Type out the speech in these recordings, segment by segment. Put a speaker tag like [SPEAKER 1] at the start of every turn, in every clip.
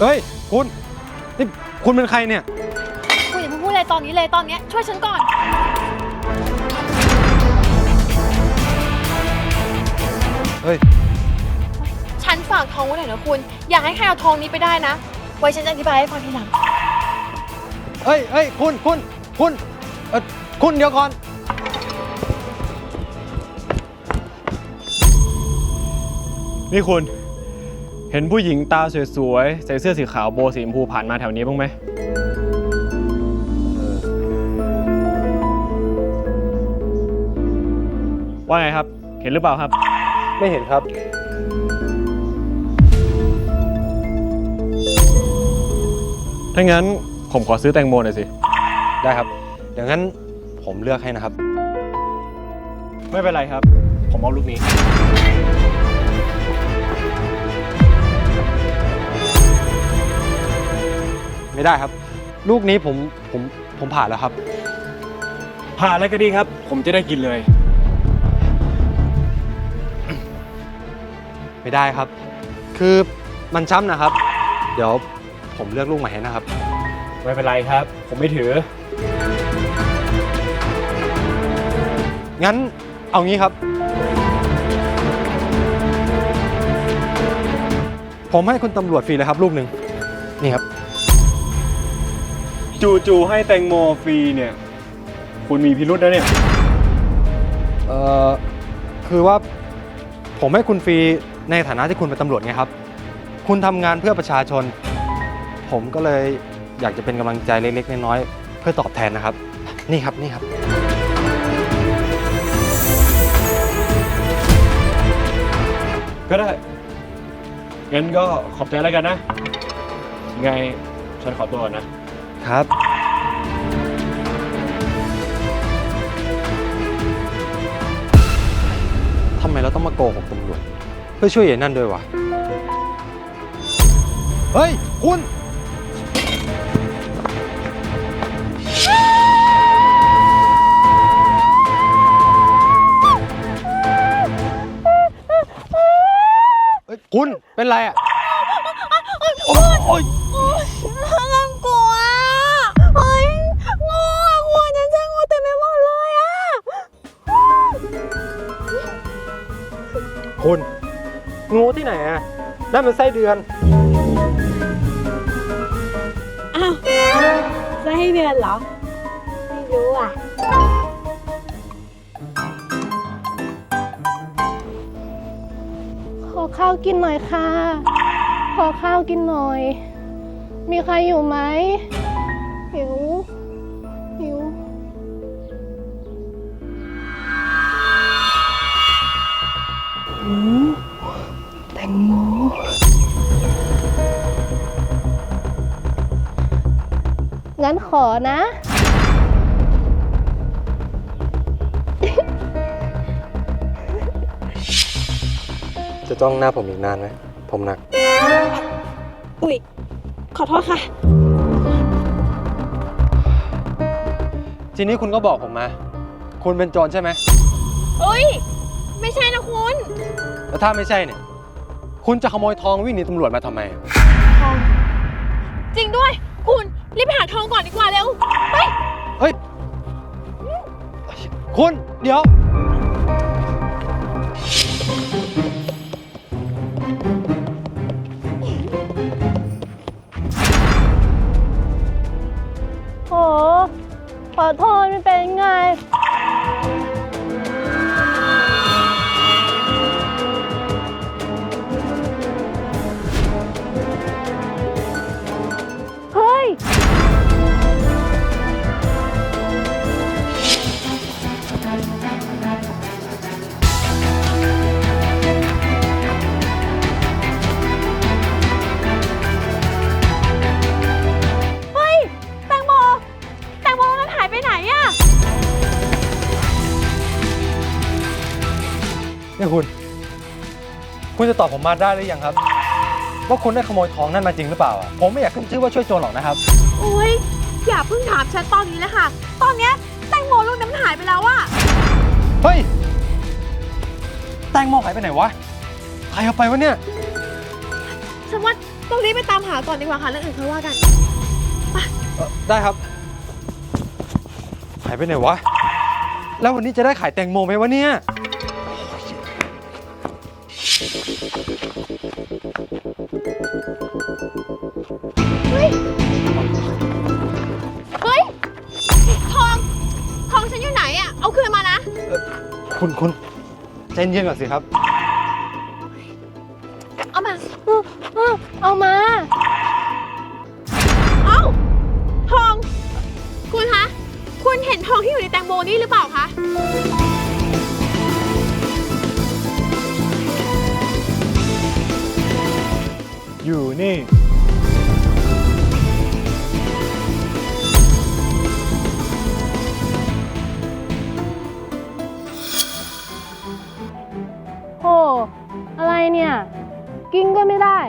[SPEAKER 1] เอ้ย คุณ นี่คุณเป็นใครเนี่ย
[SPEAKER 2] คุณอย่าเพิ่งพูดอะไรตอนนี้เลยตอนเนี้ยช่วยฉันก่อน
[SPEAKER 1] เฮ้ย
[SPEAKER 2] ฉันฝากทองไว้หน่อยนะคุณ อย่าให้ใครเอาทองนี้ไปได้นะ ไว้ฉันจะอธิบายให้ฟังทีหลัง
[SPEAKER 1] เอ้ยเอ้ยคุณ คุณ คุณ เออคุณเดี๋ยวก่อน นี่คุณ เห็นผู้หญิงตาสวยๆ ใส่เสื้อสีขาวโบว์สีชมพูผ่านมาแถวนี้บ้างไหม ว่าไงครับ เห็นหรือเปล่าครับ ไม่เห็นครับ ถ้างั้นผมขอซื้อแตงโมหน่อยสิ ได้ครับ เดี๋ยวงั้นผมเลือกให้นะครับ ไม่เป็นไรครับ ผมเอาลูกนี้ ไม่ได้ครับ ลูกนี้ผมผมผมผ่านแล้วครับ ผ่านแล้วก็ดีครับ ผมจะได้กินเลย ไม่ได้ครับ คือมันช้ำนะครับ เดี๋ยวผมเลือกลูกใหม่ให้นะครับ ไม่เป็นไรครับ ผมไม่ถือ งั้นเอางี้ครับ ผมให้คุณตำรวจฟรีเลยครับ ลูกหนึ่งนี่ครับ
[SPEAKER 3] จู่ๆให้แตงโมฟรีเนี่ย คุณมีพิรุษนะเนี่ย
[SPEAKER 1] เอ่อ คือว่าผมให้คุณฟรีในฐานะที่คุณเป็นตำรวจไงครับ คุณทำงานเพื่อประชาชน ผมก็เลยอยากจะเป็นกำลังใจเล็กๆน้อยๆเพื่อตอบแทนนะครับ นี่ครับนี่ครับ
[SPEAKER 3] ก็ได้ งั้นก็ขอบใจแล้วกันนะไงฉันขอตัวก่อนนะ
[SPEAKER 1] ครับ ทำไมเราต้องมาโกหกตำรวจ เพื่อช่วยเหยนั่นด้วยวะ เฮ้ย คุณเฮ้ยคุณเป็นไรอะ โอ้ย คุณ งูที่ไหนอะนั่นมันไส้เดือน
[SPEAKER 2] อ้าวจะให้เดือนเหรอ ไม่รู้อะ
[SPEAKER 4] ขอข้าวกินหน่อยค่ะ ขอข้าวกินหน่อย มีใครอยู่ไหม แตงโมงั้นขอนะ
[SPEAKER 1] จะจ้องหน้าผมอีกนานไหม ผมหนัก
[SPEAKER 2] อุ๊ย ขอโทษค่ะ
[SPEAKER 1] ทีนี้คุณก็บอกผมมา คุณเป็นโจรใช่ไหม
[SPEAKER 2] เอ้ย ไม่ใช่นะคุณ
[SPEAKER 1] แล้วถ้าไม่ใช่เนี่ย คุณจะขโมยทองวิ่งหนีตำรวจมาทำไม
[SPEAKER 2] ทองจริงด้วย คุณ รีบไปหาทองก่อนดีกว่าเร็ว ไป
[SPEAKER 1] เฮ้ย คุณ เดี๋ยว
[SPEAKER 4] โหขอโทษไม่เป็นไง
[SPEAKER 1] คุณจะตอบผมมาได้หรือยังครับ ว่าคุณได้ขโมยทองนั่นมาจริงหรือเปล่าอะผมไม่อยากขึ้นชื่อว่าช่วยโจรหรอกนะครับ
[SPEAKER 2] โอ้ยอย่าเพิ่งถามฉันตอนนี้เลยค่ะ ตอนเนี้ยแตงโมลูกนั้นมันหายไปแล้วอะ
[SPEAKER 1] เฮ้ย แตงโมหายไปไหนวะใครเอาไปวะเนี่ย
[SPEAKER 2] ฉันว่าต้องรีบไปตามหาก่อนดีกว่าค่ะเรื่องอื่นค่อยว่ากัน
[SPEAKER 1] เอ่อได้ครับ หายไปไหนวะ แล้ววันนี้จะได้ขายแตงโมไหมวะเนี่ย
[SPEAKER 2] เฮ้ย เฮ้ย ทอง ทองฉันอยู่ไหนอะเอาคืนมานะ
[SPEAKER 1] คุณคุณใจเย็นก่อนสิครับ
[SPEAKER 4] กินก็ไม่ได้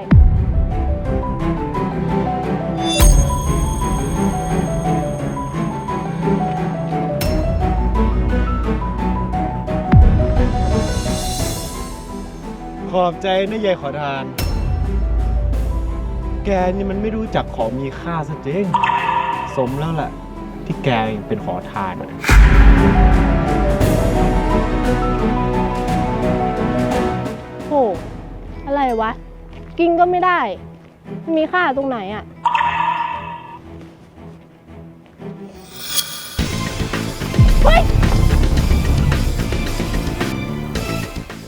[SPEAKER 3] ขอบใจนะยายขอทาน แกนี่มันไม่รู้จักของมีค่าซะจริง สมแล้วแหละที่แกยังเป็นขอทานอะ
[SPEAKER 4] อะไรวะ กินก็ไม่ได้ มีค่าตรงไหนอะ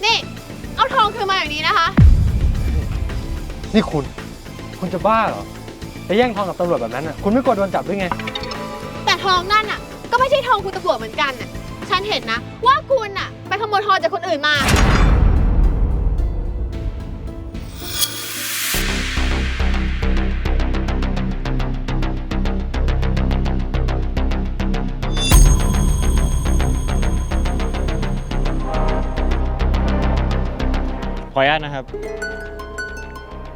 [SPEAKER 2] นี่ เอาทองคืนมาอย่างนี้นะคะ
[SPEAKER 1] นี่คุณ คุณจะบ้าเหรอไปแย่งทองกับตำรวจแบบนั้นน่ะ คุณไม่กลัวโดนจับด้วยไง
[SPEAKER 2] แต่ทองนั่นน่ะ ก็ไม่ใช่ทองคุณตำรวจเหมือนกันน่ะ ฉันเห็นนะ ว่าคุณน่ะ ไปขโมยทองจากคนอื่นมา
[SPEAKER 3] ออนุญาตนะครับ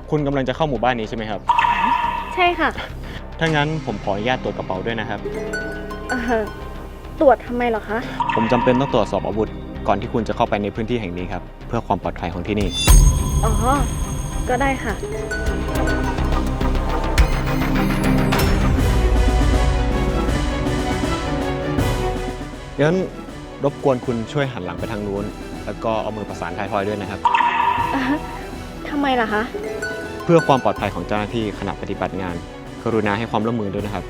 [SPEAKER 3] คุณกำลังจะเข้าหมู่บ้านนี้ใช่ไหมครับ
[SPEAKER 5] ใช่ค่ะ
[SPEAKER 3] ถ้างั้นผมขออนุญาตตรวจกระเป๋าด้วยนะครับ
[SPEAKER 5] เออตรวจทำไมเหรอคะ
[SPEAKER 3] ผมจำเป็นต้องตรวจสอบอาวุธ ก่อนที่คุณจะเข้าไปในพื้นที่แห่งนี้ครับ เพื่อความปลอดภัยของที่นี่
[SPEAKER 5] อ๋อ ก็ได้ค่ะ
[SPEAKER 3] งั้นรบกวนคุณช่วยหันหลังไปทางนู้น แล้วก็เอามือประสานท้ายทอยด้วยนะครับ
[SPEAKER 5] ทำไมล่ะคะ
[SPEAKER 3] เพื่อความปลอดภัยของเจ้าหน้าที่ขณะปฏิบัติงาน กรุณาให้ความร่วมมือด้วยนะครับ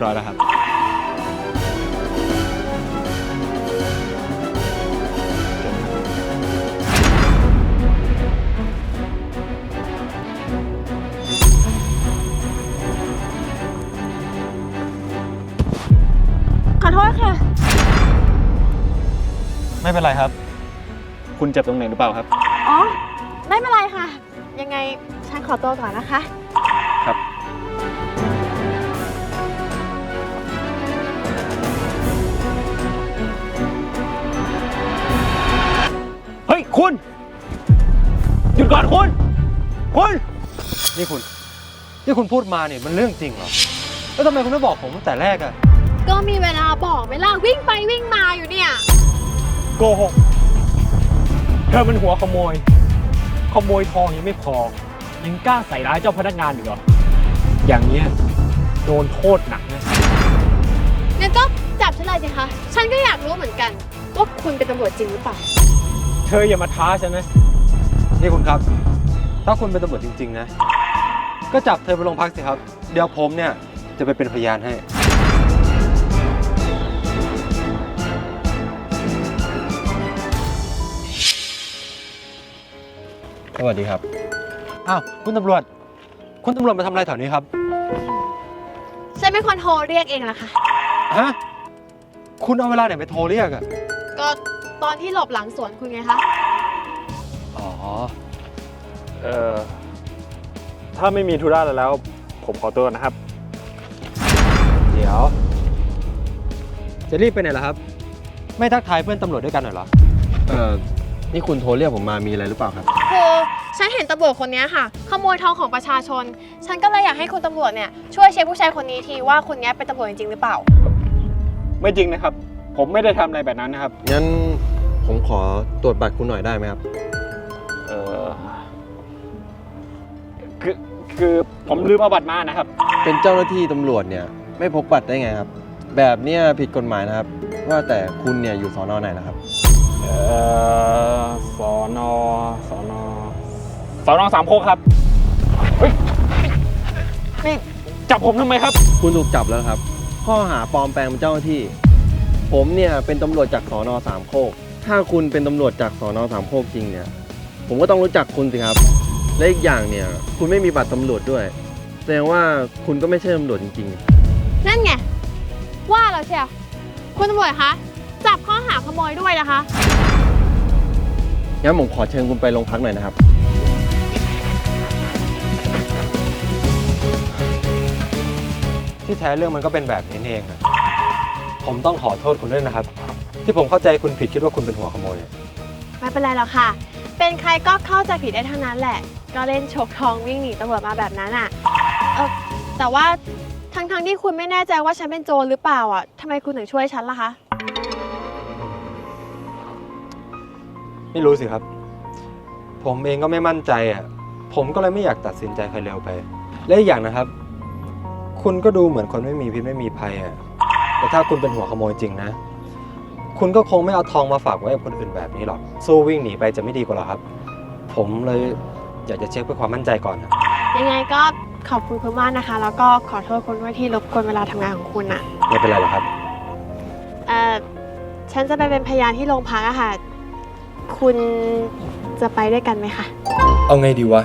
[SPEAKER 3] ยบร้อยแล้วครับ
[SPEAKER 2] ขอโทษค่ะ
[SPEAKER 3] ไม่เป็นไรครับ คุณเจ็บตรงไหนหรือเปล่าครับ
[SPEAKER 2] อ๋อ ไม่เป็นไรค่ะ ยังไงฉันขอตัวก่อนนะคะ
[SPEAKER 3] ครับ ยคุณ หยุดก่อนคุณ คุณ
[SPEAKER 1] นี่คุณ ที่คุณพูดมาเนี่ยมันเรื่องจริงเหรอ แล้วทำไมคุณไม่บอกผมตั้งแต่แรกอะ
[SPEAKER 2] ก็มีเวลาบอกเวลาวิ่งไปวิ่งมาอยู่เนี่ย
[SPEAKER 3] โกหก เธอเป็นหัวขโมย ขโมยทองยังไม่พอ ยังกล้าใส่ร้ายเจ้าพนักงานอีกเหรอ อย่างเนี้ยโดนโทษหนักนะ
[SPEAKER 2] งั้นก็จับฉันเลยสิคะ ฉันก็อยากรู้เหมือนกัน ว่าคุณเป็นตำรวจจริงหรือเปล่า
[SPEAKER 3] เธออย่ามาท้าฉันนะ
[SPEAKER 1] นี่คุณครับ ถ้าคุณเป็นตำรวจจริง ๆ นะ ก็จับเธอไปโรงพักสิครับ เดี๋ยวผมเนี่ย จะไปเป็นพยานให้
[SPEAKER 3] สวัสดีครับ
[SPEAKER 1] อ้าว คุณตำรวจ คุณตำรวจมาทำอะไรแถวนี้ครับ
[SPEAKER 2] ฉันเป็นคนโทรเรียกเองล่ะค่ะ
[SPEAKER 1] ฮะ คุณเอาเวลาไหนไปโทรเรียกอะ
[SPEAKER 2] ก็ ตอนที่หลบหลังสวนคุณไงคะ
[SPEAKER 1] อ๋อ
[SPEAKER 3] เอ่อ ถ้าไม่มีธุระอะไรแล้ว ผมขอตัวก่อนนะครับ
[SPEAKER 1] เดี๋ยว จะรีบไปไหนล่ะครับ ไม่ทักทายเพื่อนตำรวจด้วยกันหน่อยเหรอ
[SPEAKER 6] เอ่อ นี่คุณโทรเรียกผมมามีอะไรหรือเปล่าครับ
[SPEAKER 2] คือฉันเห็นตำรวจคนนี้ค่ะ ขโมยทองของประชาชน ฉันก็เลยอยากให้คุณตำรวจเนี่ยช่วยเช็คผู้ชายคนนี้ทีว่าคนนี้เป็นตำรวจจริงๆหรือเปล่า
[SPEAKER 3] ไม่จริงนะครับ ผมไม่ได้ทำอะไรแบบนั้นนะครับ
[SPEAKER 6] งั้น ผมขอตรวจบัตรคุณหน่อยได้ไหมครับ
[SPEAKER 3] เออคือคือผมลืมเอาบัตรมานะครับ
[SPEAKER 6] เป็นเจ้าหน้าที่ตำรวจเนี่ย ไม่พกบัตรได้ไงครับ แบบเนี้ยผิดกฎหมายนะครับ ว่าแต่คุณเนี่ยอยู่สอนอไหนนะครับ
[SPEAKER 3] เอ่อสอนอสอนอสอนอสามโคกครับเฮ้ยนี่จับผมทำไมครับ
[SPEAKER 6] คุณถูกจับแล้วครับ ข้อหาปลอมแปลงเป็นเจ้าหน้าที่ ผมเนี่ยเป็นตำรวจจากสอนอสามโคก ถ้าคุณเป็นตำรวจจากสอนอสามโคกจริงเนี่ย ผมก็ต้องรู้จักคุณสิครับ และอีกอย่างเนี่ย คุณไม่มีบัตรตำรวจด้วย แสดงว่าคุณก็ไม่ใช่ตำรวจจริงๆ
[SPEAKER 2] นั่นไง ว่าแล้วเชียวคุณตำรวจคะจับข้อหาขโมยด้วยนะคะ
[SPEAKER 6] งั้นผมขอเชิญคุณไปโรงพักหน่อยนะครับ
[SPEAKER 1] ที่แท้เรื่องมันก็เป็นแบบนี้เองอะผมต้องขอโทษคุณด้วยนะครับ ที่ผมเข้าใจคุณผิดคิดว่าคุณเป็นหัวขโมย
[SPEAKER 2] ไม่เป็นไรหรอกค่ะ เป็นใครก็เข้าใจผิดได้ทั้งนั้นแหละ ก็เล่นฉกทองวิ่งหนีตำรวจมาแบบนั้นอะเออแต่ว่าทั้งๆที่คุณไม่แน่ใจว่าฉันเป็นโจรหรือเปล่าอะทำไมคุณถึงช่วยฉันล่ะคะ
[SPEAKER 1] ไม่รู้สิครับ ผมเองก็ไม่มั่นใจอะ ผมก็เลยไม่อยากตัดสินใจใครเร็วไป และอีกอย่างนะครับ คุณก็ดูเหมือนคนไม่มีพิษไม่มีภัยอะ แต่ถ้าคุณเป็นหัวขโมยจริงนะ คุณก็คงไม่เอาทองมาฝากไว้กับคนอื่นแบบนี้หรอก สู้วิ่งหนีไปจะไม่ดีกว่าหรอครับ ผมเลยอยากจะเช็คเพื่อความมั่นใจก่อนนะ
[SPEAKER 2] ยังไงก็ขอบคุณคุณมากนะคะ แล้วก็ขอโทษคุณด้วยที่รบกวนเวลาทำงานของคุณอะ
[SPEAKER 1] ไม่เป็นไรหรอกครับ
[SPEAKER 2] เออฉันจะไปเป็นพยานที่โรงพักอะค่ะ คุณจะไปด้วยกันไหมคะ
[SPEAKER 7] เอาไงดีวะ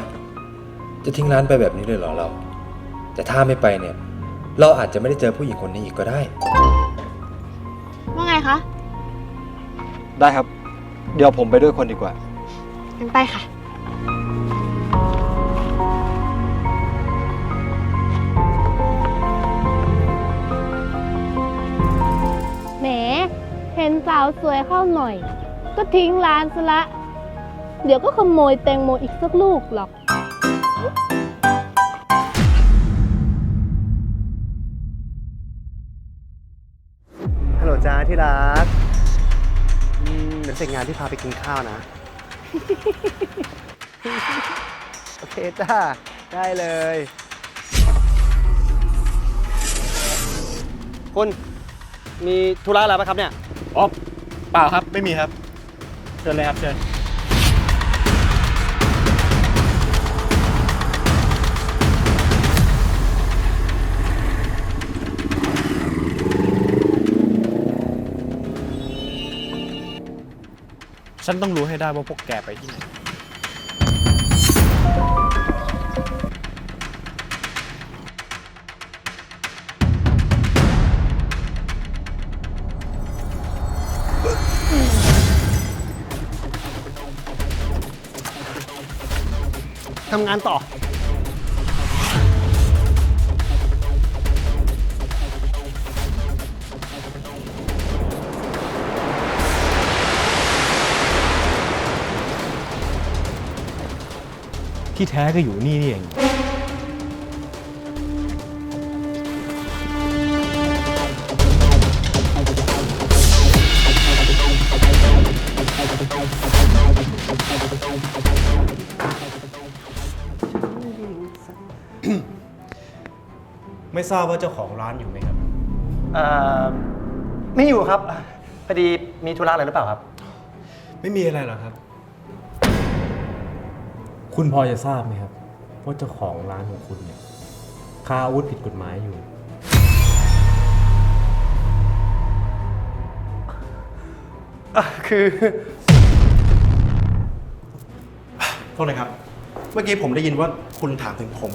[SPEAKER 7] จะทิ้งร้านไปแบบนี้เลยเหรอเรา แต่ถ้าไม่ไปเนี่ย เราอาจจะไม่ได้เจอผู้หญิงคนนี้อีกก็ได้
[SPEAKER 2] ว่าไงคะ
[SPEAKER 1] ได้ครับ เดี๋ยวผมไปด้วยคนดีกว่า
[SPEAKER 2] งั้นไปค่ะ
[SPEAKER 4] แหม เห็นสาวสวยเข้าหน่อย ก็ทิ้งร้านซะละ เดี๋ยวก็ขโมยแตงโมอีกสักลูกหรอก
[SPEAKER 8] ฮัลโหลจ้าที่รักอืมเดี๋ ยวเสร็จงานที่พาไปกินข้าวนะ โอเคจ้า ได้เลย คุณมีธุระอะไรปะครับเนี่ย
[SPEAKER 3] อ๋อเปล่าครับ
[SPEAKER 8] ไม่มีครับ
[SPEAKER 3] เชิญเลยครับ เชิญ ฉันต้องรู้ให้ได้ว่าพวกแกไปที่ไหน
[SPEAKER 8] ทำงานต่อ
[SPEAKER 3] ที่แท้ก็อยู่นี่นี่เอง
[SPEAKER 9] ไม่ทราบว่าเจ้าของร้านอยู่ไหมครับ
[SPEAKER 8] เอ่อไม่อยู่ครับพอดีมีธุระอะไรหรือเปล่าครับ
[SPEAKER 9] ไม่มีอะไรหรอกครับ คุณพอจะทราบไหมครับว่าเจ้าของร้านของคุณเนี่ยค้าอาวุธผิดกฎหมายอยู่
[SPEAKER 8] คือ โทษนะครับ เมื่อกี้ผมได้ยินว่าคุณถามถึงผม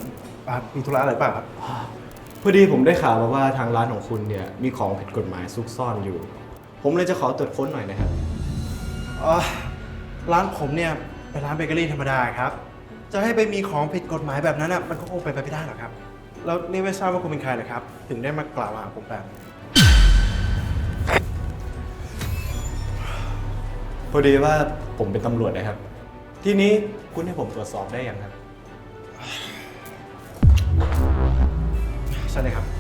[SPEAKER 8] อะมีธุระอะไรเปล่าครับ
[SPEAKER 9] พอดีผมได้ข่าวมาว่าทางร้านของคุณเนี่ยมีของผิดกฎหมายซุกซ่อนอยู่ ผมเลยจะขอตรวจค้นหน่อยนะครับ
[SPEAKER 8] อ๋อร้านผมเนี่ยเป็นร้านเบเกอรี่ธรรมดาครับ จะให้ไปมีของผิดกฎหมายแบบนั้นอะมันก็คงเป็นไปไม่ได้หรอกครับ แล้วนี่ไม่ทราบว่าคุณเป็นใครเหรอครับ ถึงได้มากล่าวหาผมแบบนี้
[SPEAKER 9] พอดีว่าผมเป็นตำรวจนะครับ ทีนี้คุณให้ผมตรวจสอบได้ยังครับ
[SPEAKER 8] ใช่เลยครับ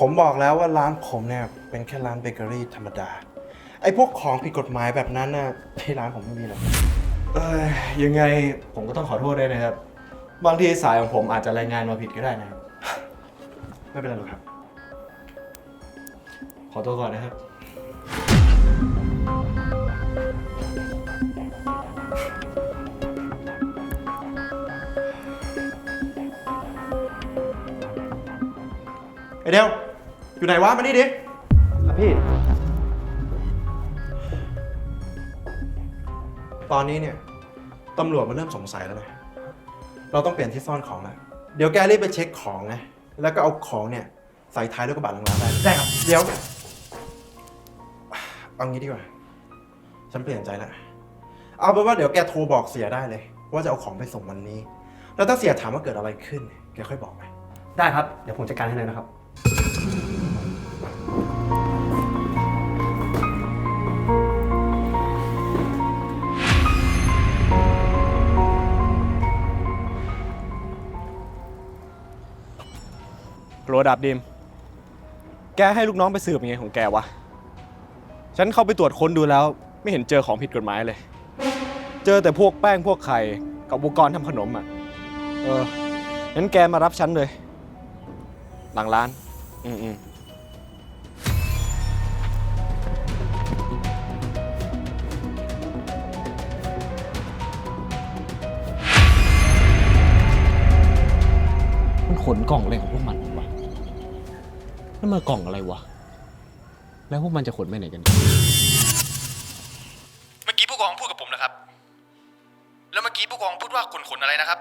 [SPEAKER 8] ผมบอกแล้วว่าร้านผมเนี่ยเป็นแค่ร้านเบเกอรี่ธรรมดา ไอ้พวกของผิดกฎหมายแบบนั้นน่ะที่ร้านผมไม่มีหรอก
[SPEAKER 9] เอ้ยยังไงผมก็ต้องขอโทษด้วยนะครับ บางทีสายของผมอาจจะรายงานมาผิดก็ได้นะครับ
[SPEAKER 8] ไม่เป็นไรหรอกครับ
[SPEAKER 9] ขอตัวก่อนนะครับ
[SPEAKER 8] ไอเดว อยู่ไหนวะมานี่ดิ
[SPEAKER 1] ครับพี่
[SPEAKER 8] ตอนนี้เนี่ยตำรวจมันเริ่มสงสัยแล้วนะเราต้องเปลี่ยนที่ซ่อนของแล้วเดี๋ยวแกรีบไปเช็คของนะแล้วก็เอาของเนี่ยใส่ท้ายรถกระบะหลังร้านได้ได้ครับ เดี๋ยวเอางี้ดีกว่า ฉันเปลี่ยนใจแล้วเอาเป็นว่าเดี๋ยวแกโทรบอกเสียได้เลย ว่าจะเอาของไปส่งวันนี้ แล้วถ้าเสียถามว่าเกิดอะไรขึ้น แกค่อยบอกไป
[SPEAKER 1] ได้ครับ เดี๋ยวผมจัดการให้เลยนะครับ
[SPEAKER 3] โรดับดิม แกให้ลูกน้องไปสืบยังไงของแกวะ ฉันเข้าไปตรวจค้นดูแล้ว ไม่เห็นเจอของผิดกฎหมายเลย เจอแต่พวกแป้งพวกไข่กับอุปกรณ์ทำขนมอะ เออ งั้นแกมารับฉันเลย หลังร้าน อืมอืมมันขนกล่องอะไรของพวกมัน นั่นมันกล่องอะไรวะ แล้วพวกมันจะขนไปไหนกัน
[SPEAKER 7] เมื่อกี้ผู้กองพูดกับผมนะครับ แล้วเมื่อกี้ผู้กองพูดว่าขนขนอะไรนะครับ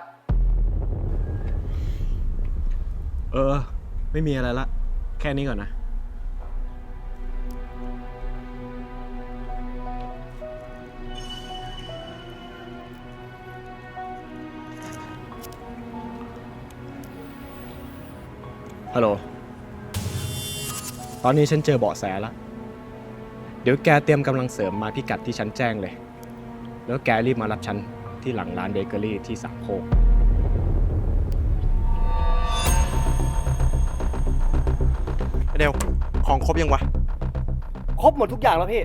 [SPEAKER 3] เออ ไม่มีอะไรละ แค่นี้ก่อนนะ ฮัลโหล ตอนนี้ฉันเจอเบาะแสแล้ว เดี๋ยวแกเตรียมกำลังเสริมมาพิกัดที่ฉันแจ้งเลย แล้วแกรีบมารับฉันที่หลังร้านเบเกอรี่ที่สามโคก
[SPEAKER 8] ไอเดวของครบยังวะ
[SPEAKER 6] ครบหมดทุกอย่างแล้วพี่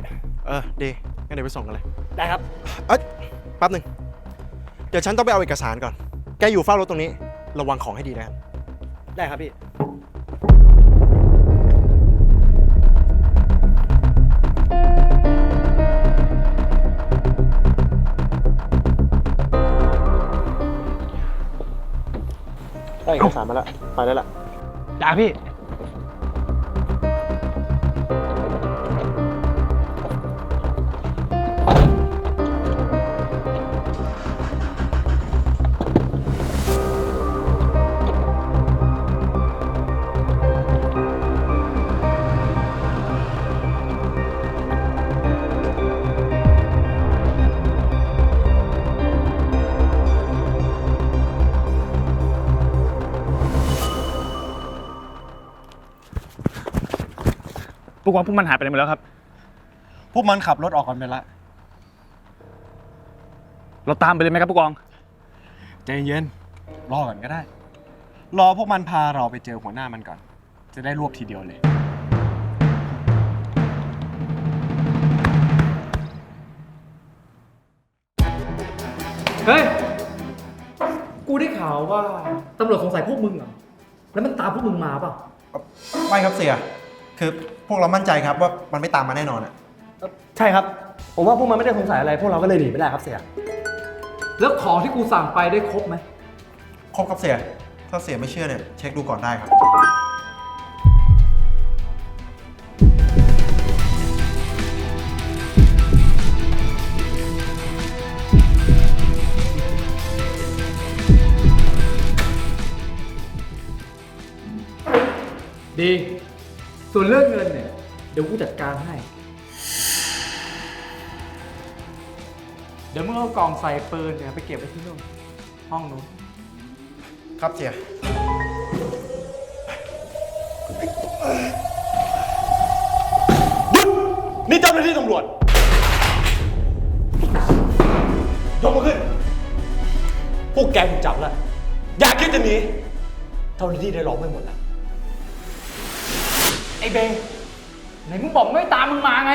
[SPEAKER 8] เออดีงั้นเดี๋ยวไปส่งกันเลย
[SPEAKER 6] ได้ครับ
[SPEAKER 8] เอ้ยแป๊บหนึ่งเดี๋ยวฉันต้องไปเอาเอกสารก่อน แกอยู่เฝ้ารถตรงนี้ ระวังของให้ดีนะ
[SPEAKER 6] ได้ครับพี่
[SPEAKER 8] ได้เอกสารมาแล้วไปได้ละ
[SPEAKER 3] จ้าพี่ กว่าพวกมันหายไปหมดแล้วครับ
[SPEAKER 9] พวกมันขับรถออกกันไปละ
[SPEAKER 3] เราตามไปเลยไหมครับผู้กอง
[SPEAKER 9] ใจเย็นรอก่อนก็ได้ รอพวกมันพาเราไปเจอหัวหน้ามันก่อน จะได้รวบทีเดียวเลย
[SPEAKER 10] เฮ้ย กูได้ข่าวว่าตำรวจสงสัยพวกมึงเหรอ แล้วมันตามพวกมึงมาเปล่า
[SPEAKER 8] ไม่ครับเสีย คือพวกเรามั่นใจครับว่ามันไม่ตามมาแน่นอนอะ
[SPEAKER 3] ใช่ครับ ผมว่าพวกมันไม่ได้สงสัยอะไร พวกเราก็เลยหนีไม่ได้ครับเสีย
[SPEAKER 10] แล้วของที่กูสั่งไปได้ครบไหม
[SPEAKER 8] ครบครับเสีย ถ้าเสียไม่เชื่อเนี่ยเช็คดูก่อนได้ครับ
[SPEAKER 10] ดี ส่วนเรื่องเงินเนี่ย เดี๋ยวกูจัดการให้ เดี๋ยวมึงเอากล่องใส่ปืนเนี่ยไปเก็บไว้ที่นู่นห้องนู้น
[SPEAKER 8] ครับเสีย
[SPEAKER 3] นี่เจ้าหน้าที่ตำรวจ ยกมือขึ้น พวกแกถูกจับแล้ว อย่าคิดจะหนี เจ้าหน้าที่ได้ล้อมไปหมดแล้ว
[SPEAKER 10] ไอ้เบงไหนมึงบอกไม่ตามมึงมาไง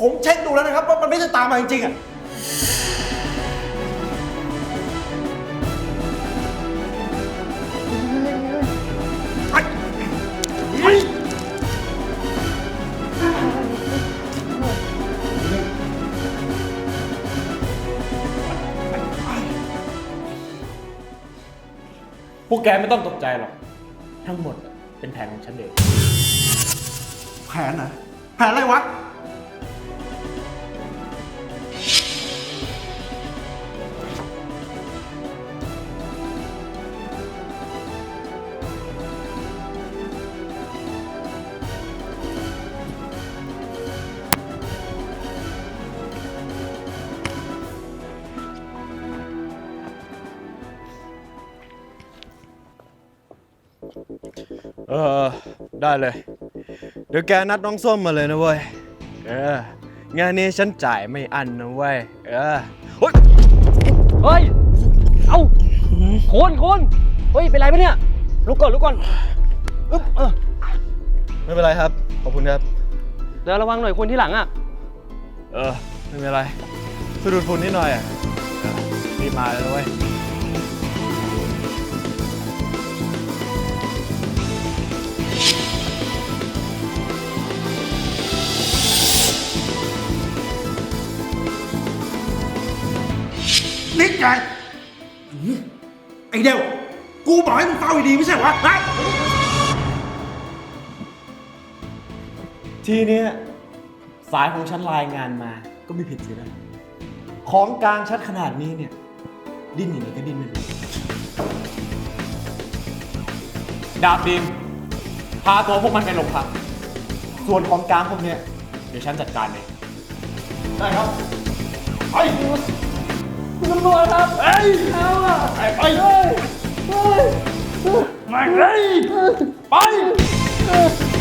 [SPEAKER 8] ผมเช็คดูแล้วนะครับว่ามันไม่ได้ตามมาจริงๆอะ
[SPEAKER 3] พวกแกไม่ต้องตกใจหรอก ทั้งหมดเป็นแผนของฉันเอง
[SPEAKER 8] แผนนะแผนอะไรวะ
[SPEAKER 1] เออ ได้เลย เดี๋ยวแกนัดน้องส้มมาเลยนะเว้ย เออ งานนี้ฉันจ่ายไม่อันนะเว้ย เออ เฮ้ย
[SPEAKER 3] เฮ้ย เอ้าคุณคุณเฮ้ย เป็นไรปะเนี่ย ลุกก่อนลุกก่อนอึ๊บเออ
[SPEAKER 1] ไม่เป็นไรครับ ขอบคุณครับ
[SPEAKER 3] เดี๋ยวระวังหน่อยคุณที่หลังอะ
[SPEAKER 1] เออ ไม่เป็นไรสะดุดฝุ่นนิดหน่อยอะเออรีบมาเลยนะเว้ย
[SPEAKER 8] นิกไงไอเดียวกูบอกให้มึงเฝ้าดีๆไม่ใช่เหรอวะฮะ
[SPEAKER 3] ทีเนี้ยสายของฉันรายงานมาก็ไม่ผิดสินะ ของกลางชัดขนาดนี้เนี่ย ดิ้นอย่างนี้ก็ดิ้นไม่รู้
[SPEAKER 10] ดาบดิมพาตัวพวกมันไปโรงพัก
[SPEAKER 3] ส่วนของกลางพวกเนี้ยเดี๋ยวฉันจัดการเอง
[SPEAKER 8] ได้ครับ
[SPEAKER 3] ไป คุณตำรวจครับเอ้ยเอาอะไปไปเลยไปไปไป